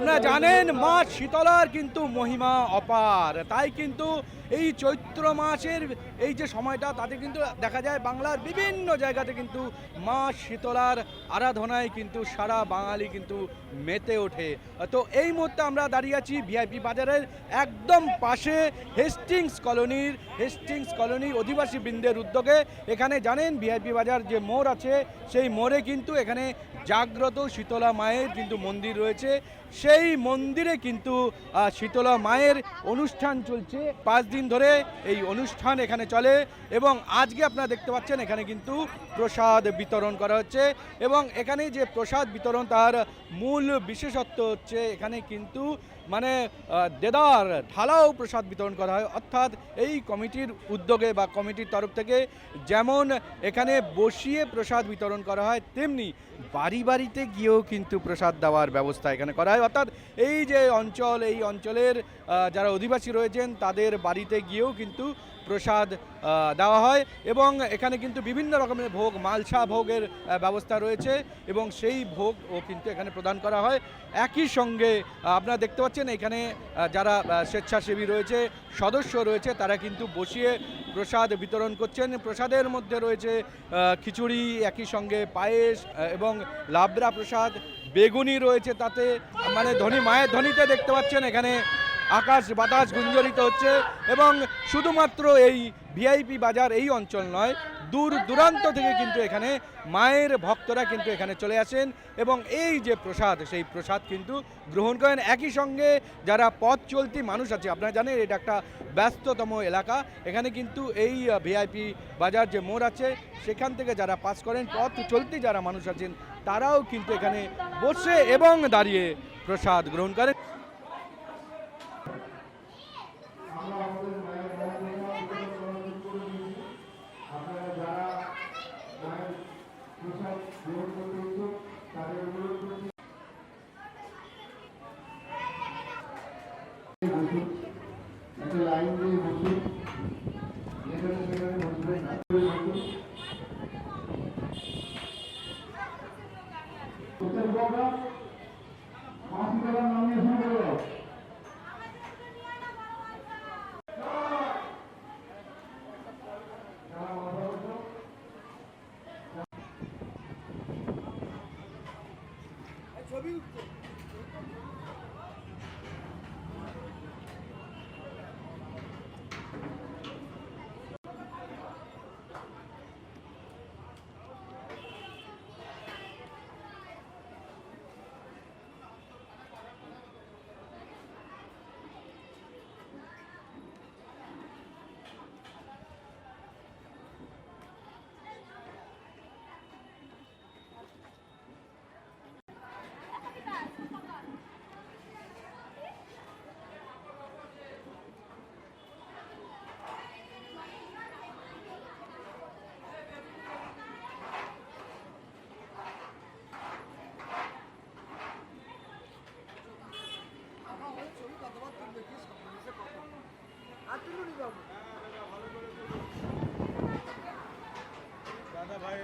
আপনারা জানেন, মা শীতলার কিন্তু মহিমা অপার। তাই কিন্তু এই চৈত্র মাসের এই যে সময়টা, তাতে কিন্তু দেখা যায় বাংলার বিভিন্ন জায়গাতে কিন্তু মা শীতলার আরাধনায় কিন্তু সারা বাঙালি কিন্তু মেতে ওঠে। তো এই মুহূর্তে আমরা দাঁড়িয়ে আছি ভিআইপি বাজারের একদম পাশে হেস্টিংস কলোনির হেস্টিংস কলোনির অধিবাসী বৃন্দের উদ্যোগে। এখানে জানেন ভিআইপি বাজার যে মোড় আছে, সেই মোড়ে কিন্তু এখানে জাগ্রত শীতলা মায়ের কিন্তু মন্দির রয়েছে। সেই মন্দিরে কিন্তু শীতলা মায়ের অনুষ্ঠান চলছে। পাঁচ দিন ধরে এই অনুষ্ঠান এখানে চলে এবং আজকে আপনারা দেখতে পাচ্ছেন এখানে কিন্তু প্রসাদ বিতরণ করা হচ্ছে এবং এখানে যে প্রসাদ বিতরণ তার মূল বিশেষত্ব হচ্ছে এখানে কিন্তু মানে দেদার ঢালাও প্রসাদ বিতরণ করা হয়। অর্থাৎ এই কমিটির উদ্যোগে বা কমিটির তরফ থেকে যেমন এখানে বসিয়ে প্রসাদ বিতরণ করা হয়, তেমনি বাড়ি বাড়িতে গিয়েও কিন্তু প্রসাদ দেওয়ার ব্যবস্থা এখানে করা হয়। অর্থাৎ এই যে অঞ্চল, এই অঞ্চলের যারা অধিবাসী রয়েছেন, তাদের বাড়িতে গিয়েও কিন্তু প্রসাদ দেওয়া হয় এবং এখানে কিন্তু বিভিন্ন রকমের ভোগ, মালসা ভোগের ব্যবস্থা রয়েছে এবং সেই ভোগও কিন্তু এখানে প্রদান করা হয়। একই সঙ্গে আপনারা দেখতে পাচ্ছেন এখানে যারা স্বেচ্ছাসেবী রয়েছে, সদস্য রয়েছে, তারা কিন্তু বসিয়ে প্রসাদ বিতরণ করছেন। প্রসাদের মধ্যে রয়েছে খিচুড়ি, একই সঙ্গে পায়েস এবং লাবড়া প্রসাদ, বেগুনি রয়েছে তাতে। মানে ধনী, মায়ের ধ্বনিতে দেখতে পাচ্ছেন এখানে আকাশ বাতাস গুঞ্জরিত হচ্ছে এবং শুধুমাত্র এই ভিআইপি বাজার এই অঞ্চল নয়, দূর দূরান্ত থেকে কিন্তু এখানে মায়ের ভক্তরা কিন্তু এখানে চলে আসেন এবং এই যে প্রসাদ, সেই প্রসাদ কিন্তু গ্রহণ করেন। একই সঙ্গে যারা পথ চলতি মানুষ আছে, আপনারা জানেন এটা একটা ব্যস্ততম এলাকা। এখানে কিন্তু এই ভিআইপি বাজার যে মোড় আছে, সেখান থেকে যারা পাস করেন, পথ চলতি যারা মানুষ আছেন, তারাও কিন্তু এখানে বসে এবং দাঁড়িয়ে প্রসাদ গ্রহণ করেন। ಹೋಗುವಾಗ ಮಾಸಿಕರನ್ನು দাদা ভাই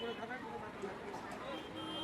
করে থাকার কোনো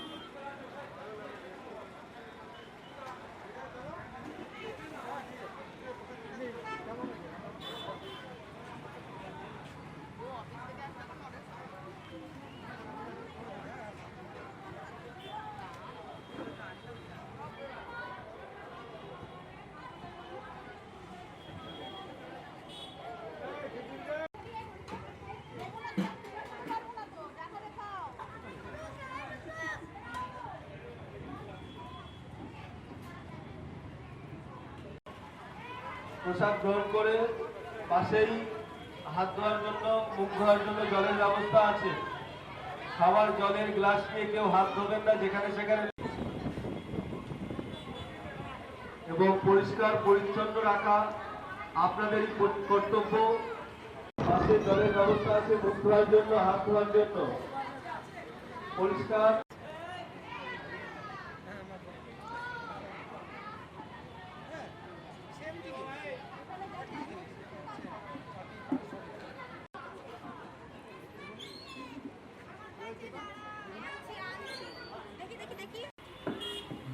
প্রসাদ গ্রহণ করে পাশেই হাত ধোয়ার জন্য, মুখ ধোয়ার জন্য জলের ব্যবস্থা আছে। খাবার জলের গ্লাস নিয়ে কেউ হাত ধোবেন না, যেখানে সেখানে। এবং পরিষ্কার, পরিচ্ছন্ন রাখা আপনাদেরই কর্তব্য। পাশে জলের ব্যবস্থা আছে, মুখ ধোয়ার জন্য, হাত ধোয়ার জন্য। পরিষ্কার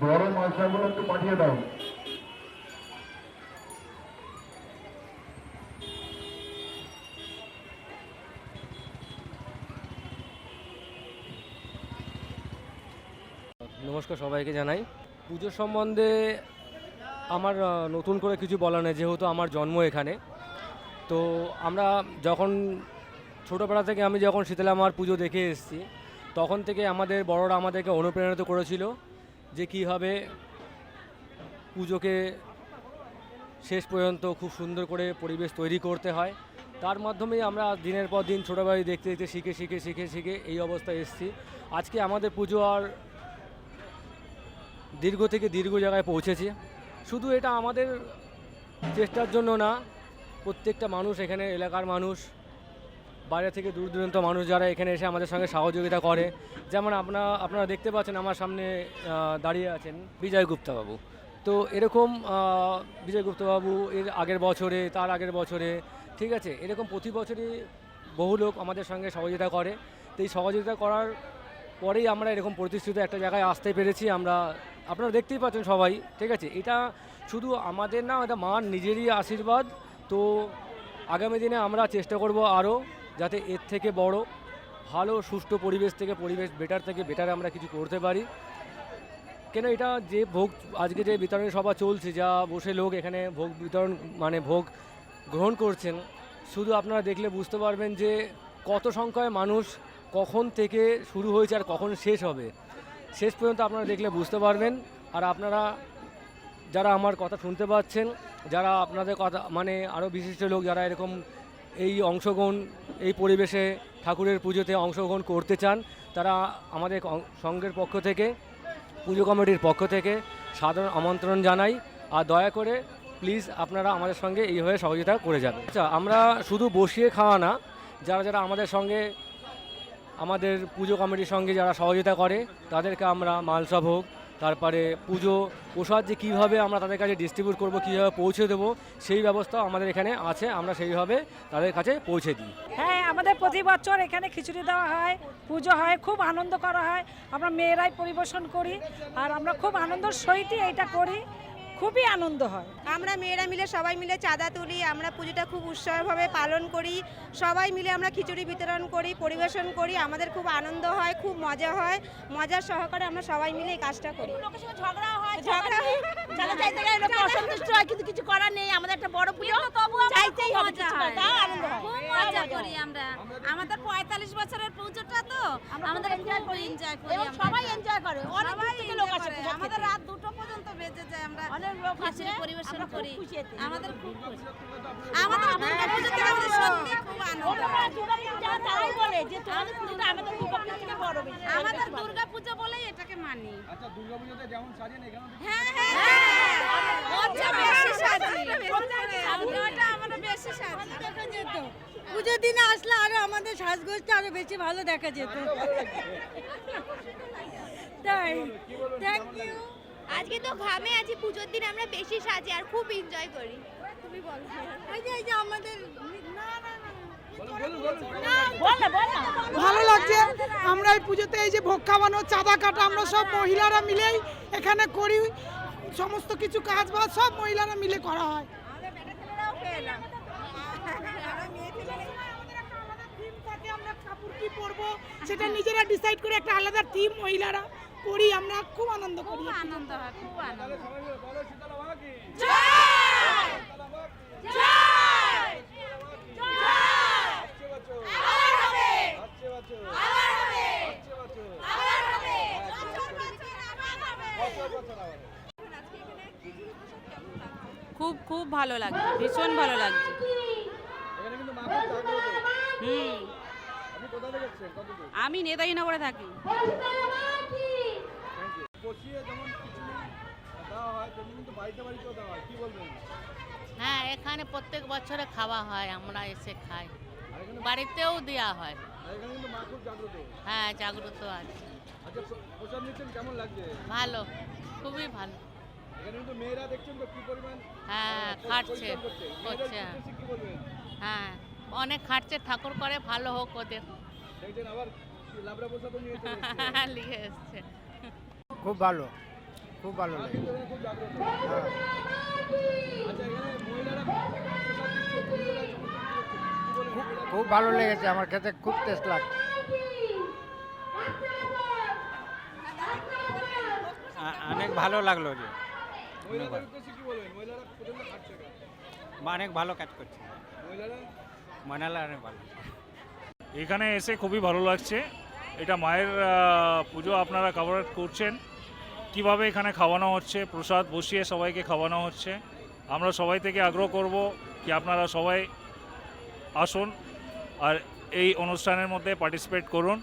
পয়সাগুলো একটু পাঠিয়ে দাও। নমস্কার সবাইকে জানাই। পুজোর সম্বন্ধে আমার নতুন করে কিছু বলার নেই, যেহেতু আমার জন্ম এখানে। তো আমরা যখন ছোটোবেলা থেকে আমি যখন শীতলা মার পুজো দেখে এসেছি, তখন থেকে আমাদের বড়রা আমাদেরকে অনুপ্রাণিত করেছিল। যে কীভাবে পুজোকে শেষ পর্যন্ত খুব সুন্দর করে পরিবেশ তৈরি করতে হয়। তার মাধ্যমেই আমরা দিনের পর দিন ছোটোবেলায় দেখতে দেখতে শিখে শিখে শিখে শিখে এই অবস্থায় এসেছি। আজকে আমাদের পুজো আর দীর্ঘ থেকে দীর্ঘ জায়গায় পৌঁছেছে। শুধু এটা আমাদের চেষ্টার জন্য না, প্রত্যেকটা মানুষ এখানে, এলাকার মানুষ বাইরে থেকে দূর দূরান্ত মানুষ যারা এখানে এসে আমাদের সঙ্গে সহযোগিতা করে। যেমন আপনারা আপনারা দেখতে পাচ্ছেন আমার সামনে দাঁড়িয়ে আছেন বিজয় গুপ্তা বাবু তো এরকম বিজয় গুপ্তবাবু এর আগের বছরে, তার আগের বছরে, ঠিক আছে? এরকম প্রতি বছরই বহু লোক আমাদের সঙ্গে সহযোগিতা করে। তো এই সহযোগিতা করার পরেই আমরা এরকম প্রতিষ্ঠিত একটা জায়গায় আসতে পেরেছি আমরা। আপনারা দেখতেই পাচ্ছেন সবাই, ঠিক আছে? এটা শুধু আমাদের না, এটা মার নিজেরই আশীর্বাদ। তো আগামী দিনে আমরা চেষ্টা করব আরও যাতে এর থেকে বড়, ভালো, সুষ্ঠু পরিবেশ থেকে, পরিবেশ বেটার থেকে বেটার আমরা কিছু করতে পারি। কেন এটা যে ভোগ, আজকে যে বিতরণী সভা চলছে, যা বসে লোক এখানে ভোগ বিতরণ মানে ভোগ গ্রহণ করছেন, শুধু আপনারা দেখলে বুঝতে পারবেন যে কত সংখ্যায় মানুষ কখন থেকে শুরু হয়েছে আর কখন শেষ হবে। শেষ পর্যন্ত আপনারা দেখলে বুঝতে পারবেন, আর আপনারা যারা আমার কথা শুনতে পাচ্ছেন, যারা আপনাদের কথা মানে আরও বিশিষ্ট লোক, যারা এরকম এই অংশগ্রহণ, এই পরিবেশে ঠাকুরের পুজোতে অংশগ্রহণ করতে চান, তারা আমাদের সংঘের পক্ষ থেকে, পুজো কমিটির পক্ষ থেকে সাধারণ আমন্ত্রণ জানাই। আর দয়া করে প্লিজ আপনারা আমাদের সঙ্গে এইভাবে সহযোগিতা করে যাবেন। আচ্ছা আমরা শুধু বসিয়ে খাওয়া না, যারা যারা আমাদের সঙ্গে, আমাদের পুজো কমিটির সঙ্গে যারা সহযোগিতা করে, তাদেরকে আমরা মালসা ভোগ তারপরে পুজো, প্রসাদ যে কীভাবে আমরা তাদের কাছে ডিস্ট্রিবিউট করব, কীভাবে পৌঁছে দেবো, সেই ব্যবস্থা আমাদের এখানে আছে, আমরা সেইভাবে তাদের কাছে পৌঁছে দিই। হ্যাঁ আমাদের প্রতি বছর এখানে খিচুড়ি দেওয়া হয়, পুজো হয়, খুব আনন্দ করা হয়। আমরা মেয়েরাই পরিবেশন করি, আর আমরা খুব আনন্দের সহিতই এটা করি। খুবই আনন্দ হয়। আমরা মেয়েরা মিলে সবাই মিলে চাঁদা তুলি আমরা পুজোটা খুব উৎসাহভাবে পালন করি। সবাই মিলে আমরা খিচুড়ি বিতরণ করি পরিবেশন করি আমাদের খুব আনন্দ হয় খুব মজা হয়। মজার সহকারে আমরা সবাই মিলে এই কাজটা করি। ঝগড়া হয় ঝগড়া চাঁদা চাইতে গেলে অসন্তুষ্ট হয় কিন্তু কিছু করার নেই আমাদের একটা বড় পুজো। চাইতেই হবে কিছু করে, তাও আনন্দ হয় খুব মজা করি আমরা। আমাদের পঁয়তাল্লিশ বছরের পুজোটা তো আমাদের enjoy করি। এনজয় করি সবাই এনজয় করে। অনেক থেকে লোক আসে আমাদের রাত দুটো পর্যন্ত বেজে যায় আমরা। অনেক লোক আসে। পরিবেশন করি। আমাদের খুব খুশি। আমাদের দুর্গা পুজোতে আমাদের সত্যি খুব আনন্দ। ওরা হয়। দুর্গা পূজা তারাই বলে যে তোমাদের পুজোটা আমাদের দুর্গা পূজা থেকে বড় বেশি। আমাদের দুর্গা পুজো বলেই এটাকে মানি। আচ্ছা দুর্গাপুজোতে যেমন সাজেন এখানেও হ্যাঁ হ্যাঁ ওটা বেশি সাজি। ওটা আমরা বেশি সাজি। দেখা যেত। পুজোর দিনে আসলে আরও আমাদের সাজগোজটা আরও বেশি ভালো দেখা যেত। তাই থ্যাংক ইউ আজকে তো ঘামে আছি পুজোর দিন আমরা বেশি সাজি আর খুব এনজয় করি। তুমি বলো। এই যে এই যে আমাদের না না ভালো লাগছে। আমরা এই পুজোতে এই যে ভোগ খাওয়ানো চাঁদা কাটা আমরা সব মহিলারা মিলেই এখানে করি। সমস্ত কিছু কাজ বাজ সব মহিলারা মিলে করা হয়। সেটা নিজেরা ডিসাইড করে একটা আলাদা থিম মহিলারা করি, আমরা খুব আনন্দ করি। আনন্দ হয়, খুব আনন্দ সবাই মিলে বলো শীতলা মা কি আসছে বছর আসছে বছর আসছে বছর বছর বছর আবার খুব খুব ভালো লাগছে ভীষণ ভালো লাগছে। হুম। থেকে আমি থাকি। বসিয়ে যেমন খিচুড়ি দেওয়া হয় হয়। হ্যাঁ এখানে প্রত্যেক বছরে খাওয়া হয় আমরা এসে খাই। বাড়িতেও দেওয়া হয়। হ্যাঁ জাগ্রত আছে। আচ্ছা ভালো খুবই ভালো। হ্যাঁ খাটছে। করছে। বলবেন? হ্যাঁ অনেক খাটছে ঠাকুর করে ভালো হোক ওদের। লিখে এসছে। খুব ভালো খুব ভালো লাগে খুব জাগ্রত আচ্ছা? খুব ভালো লেগেছে আমার খেতে খুব টেস্ট লাগছে। অনেক ভালো লাগল যে। ভালো কাজ করছে। মহিলারা? অনেক ভালো। এখানে এসে খুবই ভালো লাগছে। এটা মায়ের পুজো আপনারা কভার করছেন। কীভাবে এখানে খাওয়ানো হচ্ছে? প্রসাদ বসিয়ে সবাইকে খাওয়ানো হচ্ছে। আমরা সবাই থেকে আগ্রহ করব কি আপনারা সবাই আসুন আর এই অনুষ্ঠানের মধ্যে পার্টিসিপেট করুন।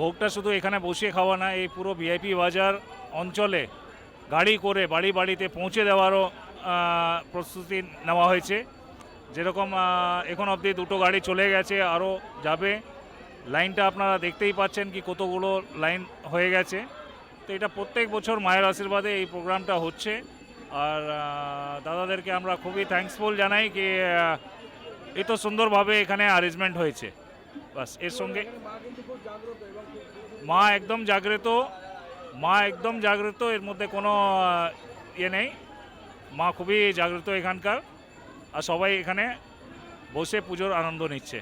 ভোগটা শুধু এখানে বসিয়ে খাওয়া না এই পুরো ভিআইপি বাজার অঞ্চলে গাড়ি করে বাড়ি বাড়িতে পৌঁছে দেওয়ারও প্রস্তুতি নেওয়া হয়েছে। যেরকম এখন অবধি দুটো গাড়ি চলে গেছে আরও যাবে। লাইনটা আপনারা দেখতেই পাচ্ছেন কি কতগুলো লাইন হয়ে গেছে। তো এটা প্রত্যেক বছর মায়ের আশীর্বাদে এই প্রোগ্রামটা হচ্ছে। আর দাদাদেরকে আমরা খুবই থ্যাঙ্কসফুল জানাই কি এত সুন্দরভাবে এখানে অ্যারেঞ্জমেন্ট হয়েছে। বাসের সঙ্গে মা একদম জাগ্রত। মা একদম জাগ্রত, এর মধ্যে কোনো ইয়ে নেই। মা খুবই জাগ্রত এখানকার। আর সবাই এখানে বসে পুজোর আনন্দ নিচ্ছে।